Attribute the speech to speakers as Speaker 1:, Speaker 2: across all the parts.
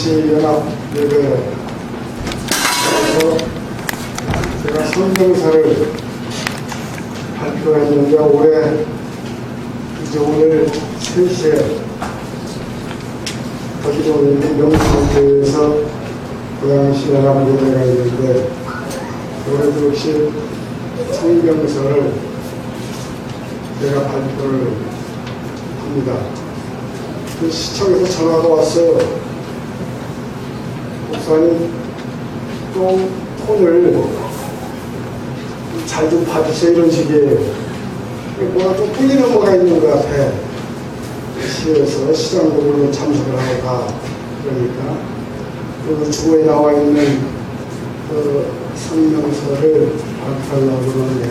Speaker 1: 정치연합협의회 그래서 제가 성명서를 발표했는데 올해 이제 오늘 3시에 거기도 있는 명성교에서 고양시 연합협의회가 있는데 올해도 역시 성명서를 제가 발표를 합니다. 그 시청에서 전화가 왔어요. 목사님, 또 톤을 잘좀 봐주세요. 이런 식이에요. 뭐가 좀 끌리는 뭐가 있는 것 같아. 시에서 시장국으로 참석을 가. 그러니까. 그리고 주호에 나와 있는 그 성명서를 발표하려고 그러는데,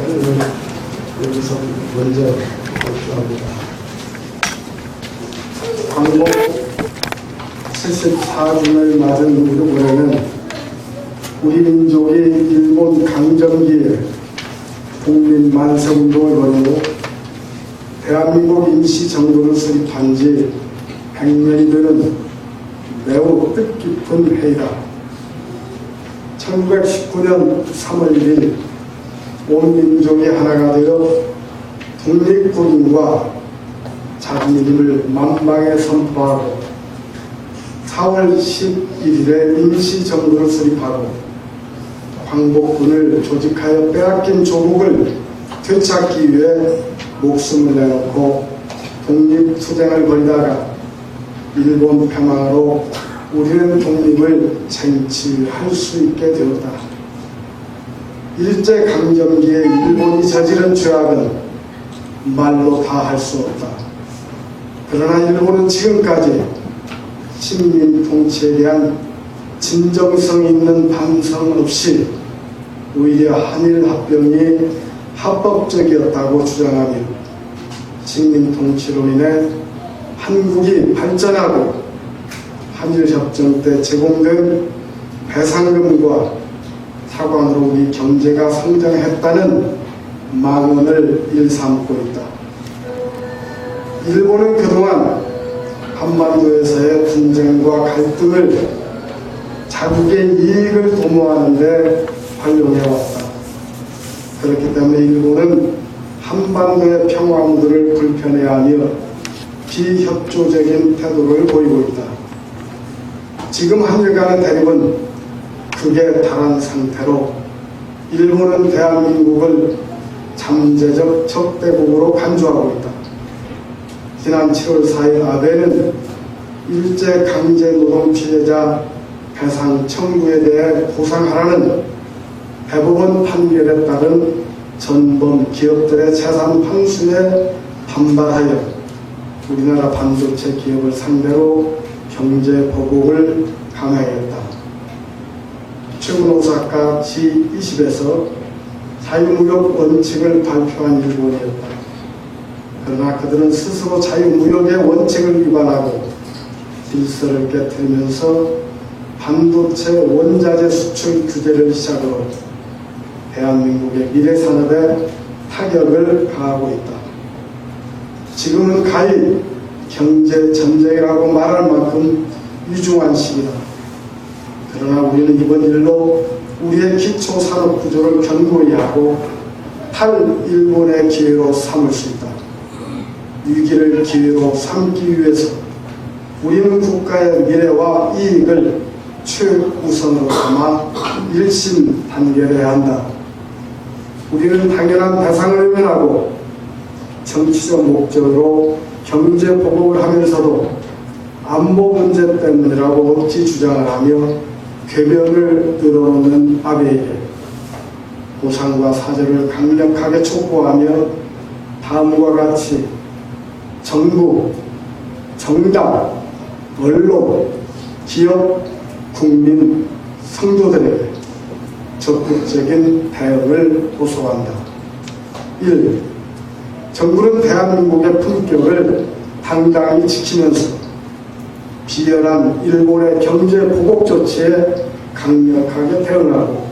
Speaker 1: 여기서 먼저 발표합니다. 광복 74주년을 맞은 이번에는 우리 민족이 일본 강점기에 국민 만세 운동을 벌이고 대한민국 임시정부를 수립한 지 100년이 되는 매우 뜻깊은 해이다. 1919년 3월 1일 온 민족이 하나가 되어 독립군인과 자기 이름을 만방에 선포하고 4월 11일에 임시정부를 수립하고 광복군을 조직하여 빼앗긴 조국을 되찾기 위해 목숨을 내놓고 독립투쟁을 벌이다가 일본 평화로 우리는 독립을 쟁취할 수 있게 되었다. 일제강점기에 일본이 저지른 죄악은 말로 다 할 수 없다. 그러나 일본은 지금까지 식민 통치에 대한 진정성 있는 반성 없이 오히려 한일 합병이 합법적이었다고 주장하며 식민 통치로 인해 한국이 발전하고 한일 협정 때 제공된 배상금과 사관으로 우리 경제가 성장했다는 망언을 일삼고 있다. 일본은 그동안 한반도에서의 분쟁과 갈등을 자국의 이익을 도모하는데 활용해왔다. 그렇기 때문에 일본은 한반도의 평화무드를 불편해하며 비협조적인 태도를 보이고 있다. 지금 한일 간의 대립은 극에 달한 상태로 일본은 대한민국을 잠재적 적대국으로 간주하고 있다. 지난 7월 4일 아베는 일제 강제 노동 피해자 배상 청구에 대해 보상하라는 대법원 판결에 따른 전범 기업들의 재산 환수에 반발하여 우리나라 반도체 기업을 상대로 경제 보복을 강화했다. 최근 오사카 G20에서 자유무역 원칙을 발표한 일본이었다. 그러나 그들은 스스로 자유무역의 원칙을 위반하고 질서를 깨뜨리면서 반도체 원자재 수출 규제를 시작으로 대한민국의 미래 산업에 타격을 가하고 있다. 지금은 가히 경제 전쟁이라고 말할 만큼 위중한 시기다. 그러나 우리는 이번 일로 우리의 기초 산업 구조를 견고히 하고 탈 일본의 기회로 삼을 수 있다. 위기를 기회로 삼기 위해서 우리는 국가의 미래와 이익을 최우선으로 삼아 일심 단결해야 한다. 우리는 당연한 대상을 외면하고 정치적 목적으로 경제 보복을 하면서도 안보 문제 때문이라고 억지 주장을 하며 궤변을 늘어놓는 아베에게 보상과 사죄를 강력하게 촉구하며 다음과 같이 정부, 정당, 언론, 기업, 국민, 성도들에게 적극적인 대응을 호소한다. 1. 정부는 대한민국의 품격을 당당히 지키면서 비열한 일본의 경제 보복 조치에 강력하게 대응하고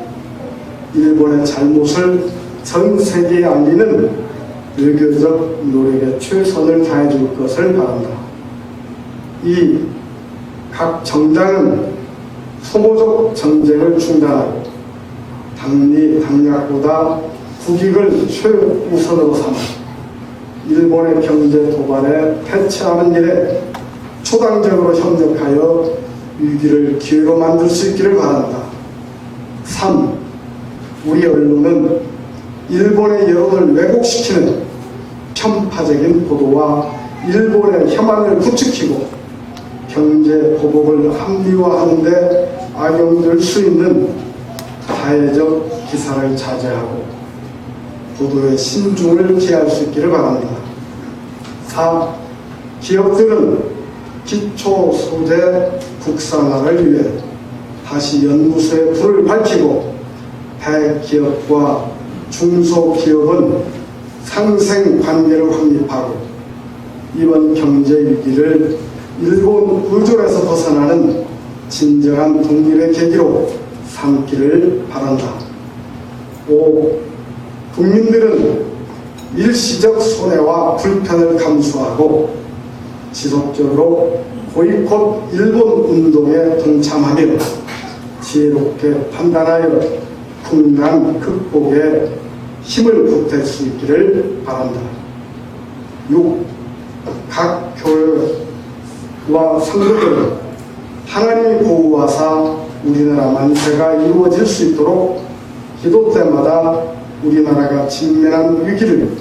Speaker 1: 일본의 잘못을 전 세계에 알리는 외교적 노력에 최선을 다해 줄 것을 바란다. 2. 각 정당은 소모적 전쟁을 중단하고 당리 당략보다 국익을 최우선으로 삼아 일본의 경제 도발에 대처하는 일에 초당적으로 협력하여 위기를 기회로 만들 수 있기를 바란다. 3. 우리 언론은 일본의 여론을 왜곡시키는 편파적인 보도와 일본의 혐한을 부추기고 경제 보복을 합리화하는데 악용될 수 있는 가해적 기사를 자제하고 보도의 신중을 기할 수 있기를 바랍니다. 4. 기업들은 기초 소재 국산화를 위해 다시 연구소에 불을 밝히고 대기업과 중소기업은 상생 관계를 확립하고 이번 경제 위기를 일본 의존에서 벗어나는 진정한 독립의 계기로 삼기를 바란다. 5. 국민들은 일시적 손해와 불편을 감수하고 지속적으로 보이콧 일본 운동에 동참하며 지혜롭게 판단하여 풍랑 극복에 힘을 보탤 수 있기를 바란다. 6. 각 교회와 성도들은 하나님이 보호하사 우리나라 만세가 이루어질 수 있도록 기도 때마다 우리나라가 직면한 위기를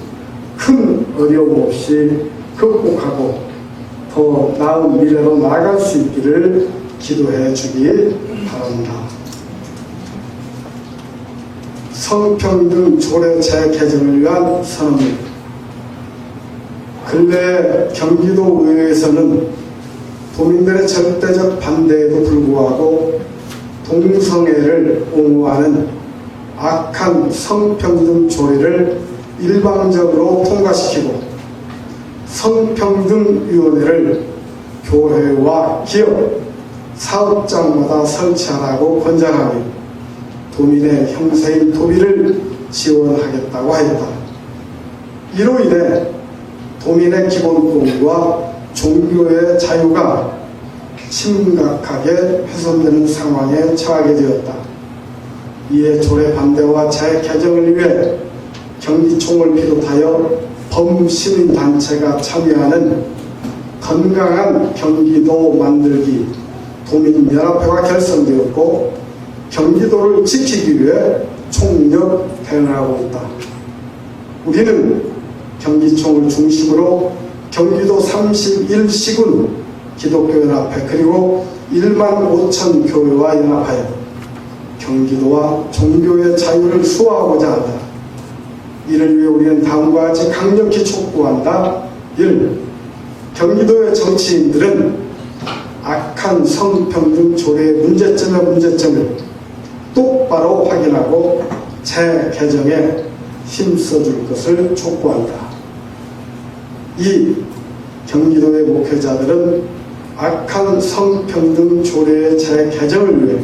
Speaker 1: 큰 어려움 없이 극복하고 더 나은 미래로 나아갈 수 있기를 기도해 주길 바랍니다. 성평등 조례 재개정을 위한 선언입니다. 근래 경기도 의회에서는 도민들의 절대적 반대에도 불구하고 동성애를 옹호하는 악한 성평등 조례를 일방적으로 통과시키고 성평등위원회를 교회와 기업, 사업장마다 설치하라고 권장하며 도민의 형세인 도비를 지원하겠다고 하였다. 이로 인해 도민의 기본권과 종교의 자유가 심각하게 훼손되는 상황에 처하게 되었다. 이에 조례 반대와 재개정을 위해 경기총을 비롯하여 범시민단체가 참여하는 건강한 경기도 만들기 도민연합회가 결성되었고 경기도를 지키기 위해 총력 대응하고 있다. 우리는 경기총을 중심으로 경기도 31시군 기독교연합회 그리고 1만 5천 교회와 연합하여 경기도와 종교의 자유를 수호하고자 한다. 이를 위해 우리는 다음과 같이 강력히 촉구한다. 1. 경기도의 정치인들은 악한 성평등 조례의 문제점의 문제점을 똑바로 확인하고 재개정에 힘써줄 것을 촉구한다. 2. 경기도의 목회자들은 악한 성평등 조례의 재개정을 위해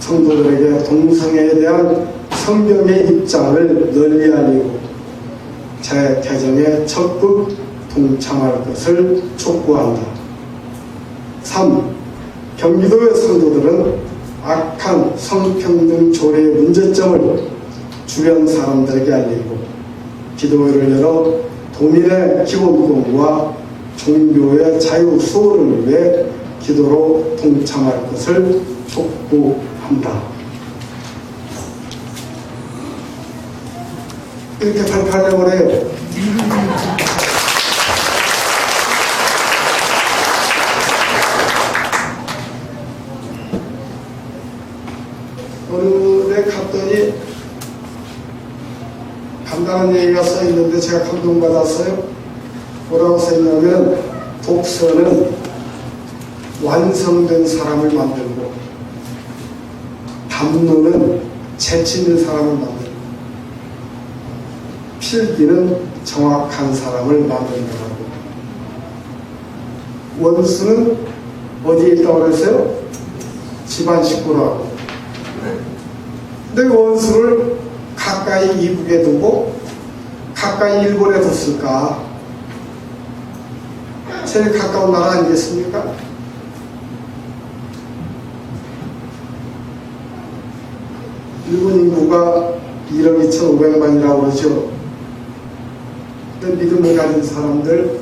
Speaker 1: 성도들에게 동성애에 대한 성경의 입장을 널리 알리고 재개정에 적극 동참할 것을 촉구한다. 3. 경기도의 성도들은 악한 성평등 조례의 문제점을 주변 사람들에게 알리고 기도회를 열어 도민의 기본권과 종교의 자유 수호를 위해 기도로 동참할 것을 촉구한다. 이렇게 발표하려고 해요. 어느 데 갔더니 간단한 얘기가 써 있는데 제가 감동받았어요. 뭐라고 써 있냐면 독서는 완성된 사람을 만들고 담론은 재치 있는 사람을 만들고 필기는 정확한 사람을 만든다고 원수는 어디에 있다고 그랬어요? 집안 식구라고 내 원수를 가까이 이북에 두고 가까이 일본에 뒀을까? 제일 가까운 나라 아니겠습니까? 일본 인구가 1억 2,500만이라고 그러죠. 근데 믿음을 가진 사람들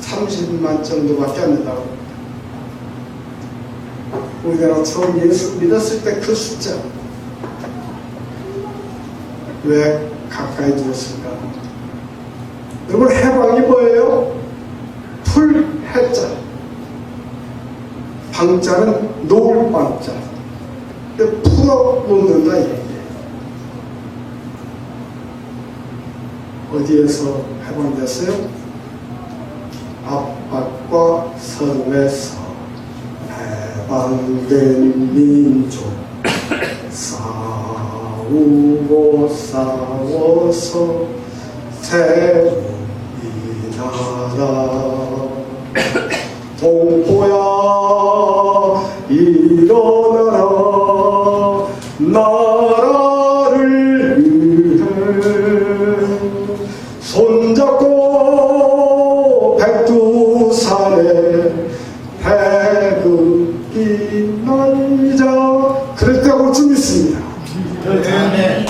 Speaker 1: 30만 정도밖에 안 된다고. 우리나라 처음 예수 믿었을 때 그 숫자 왜 가까이 두었을까? 여러분 해방이 뭐예요? 풀 해자 방자는 놓을 방자 풀어 놓는다 이게 어디에서 해방됐어요? 압박과 서름에서 해방된 민족 싸우고 싸워서 새로운 이 나라. 동포야 일어 그럴 때가 좀 있습니다
Speaker 2: 아멘.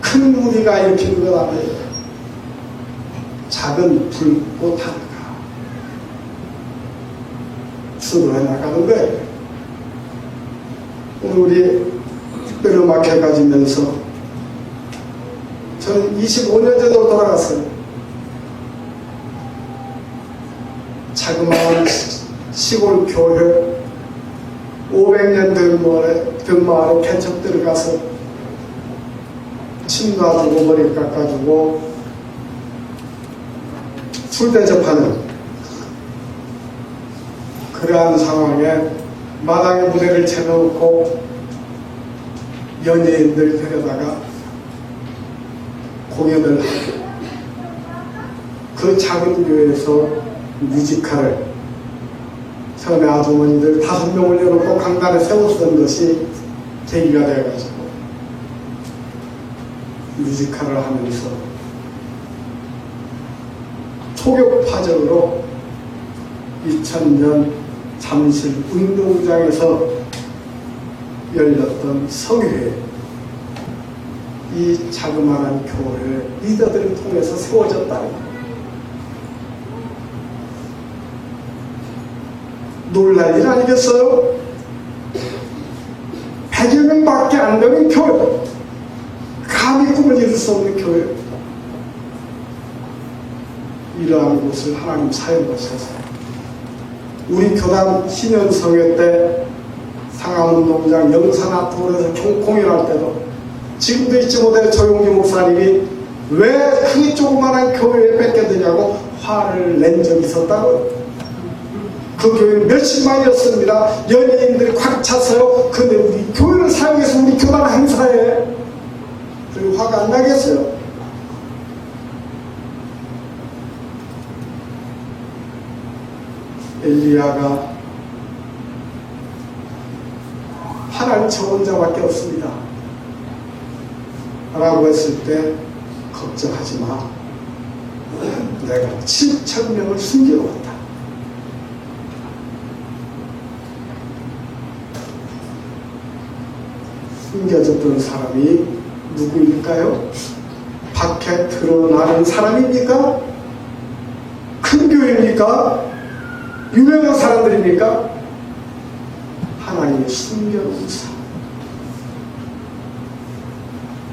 Speaker 1: 큰 무리가 일으키는 것 아니에요 작은 불꽃 하나가 수도해 나가는 거예요 오늘 우리 특별 음악회 가지면서 저는 25년 전으로 돌아갔어요. 자그마한 시- 시골 교회 500년 된 마을에, 된 마을에 개척 들어가서 침 놔주고 머리 깎아주고 술 대접하는 그러한 상황에 마당에 무대를 채워놓고 연예인들 데려다가 공연을 하고 그 작은 교회에서 뮤지컬을 처음에 아주머니들 다섯 명을 열어놓고 강단에 세웠던 것이 계기가 되어가지고 뮤지컬을 하면서 초격파적으로 2000년 잠실 운동장에서 열렸던 성회에 이 자그마한 교회 리더들을 통해서 세워졌다는 거예요. 놀랄 일 아니겠어요? 100여 명밖에 안 되는 교회 감히 꿈을 이룰 수 없는 교회 이러한 곳을 하나님 사용하셔서 우리 교단 신년성회 때 상암운동장 영산 앞으로에서 공연할 때도 지금도 잊지 못해 조용기 목사님이 왜 그 조그만한 교회에 뺏겨드냐고 화를 낸 적이 있었다고요. 그 교회는 몇십만이었습니다. 연예인들이 꽉 찼어요. 근데 우리 교회를 사용해서 우리 교단 행사에 그리고 화가 안 나겠어요. 엘리야가 하나님 저 혼자밖에 없습니다. 라고 했을 때 걱정하지 마. 내가 7천 명을 숨겨놓았다. 숨겨졌던 사람이 누구일까요? 밖에 드러나는 사람입니까? 큰 교회입니까? 유명한 사람들입니까? 하나님이 숨겨놓은 사람.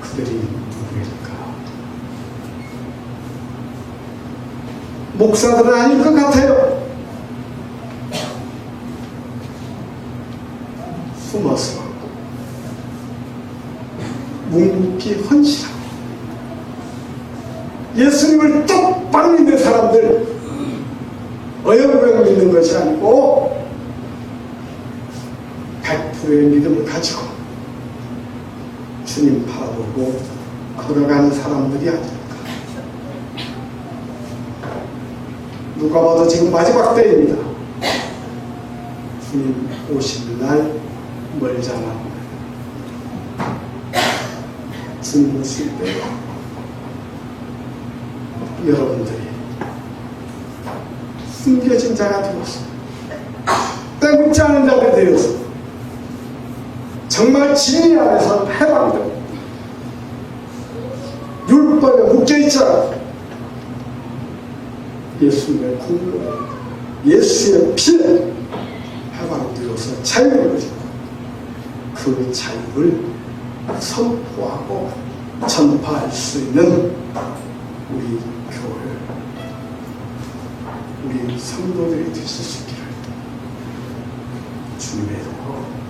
Speaker 1: 그들이 누구일까? 목사들은 아닐 것 같아요. 숨어서 묵묵히 헌신하고 예수님을 똑바로 믿는 사람들 어영부영 믿는 것이 아니고 100%의 믿음을 가지고 주님 바라보고 걸어가는 사람들이 아닐까. 누가 봐도 지금 마지막 때입니다. 주님 오실 날 멀잖아. 주님 오실 때 여러분들이 숨겨진 자가 되어서 때묻지 않은 자가 되어서 정말 진리 안에서 해방됩니다. 율법에 묶여있자 예수님의 공로 예수의 피에 해방되어서 자유를 주고 그 자유를 선포하고 전파할 수 있는 우리 교회 우리 성도들이 되실 수 있기를 주님의 축복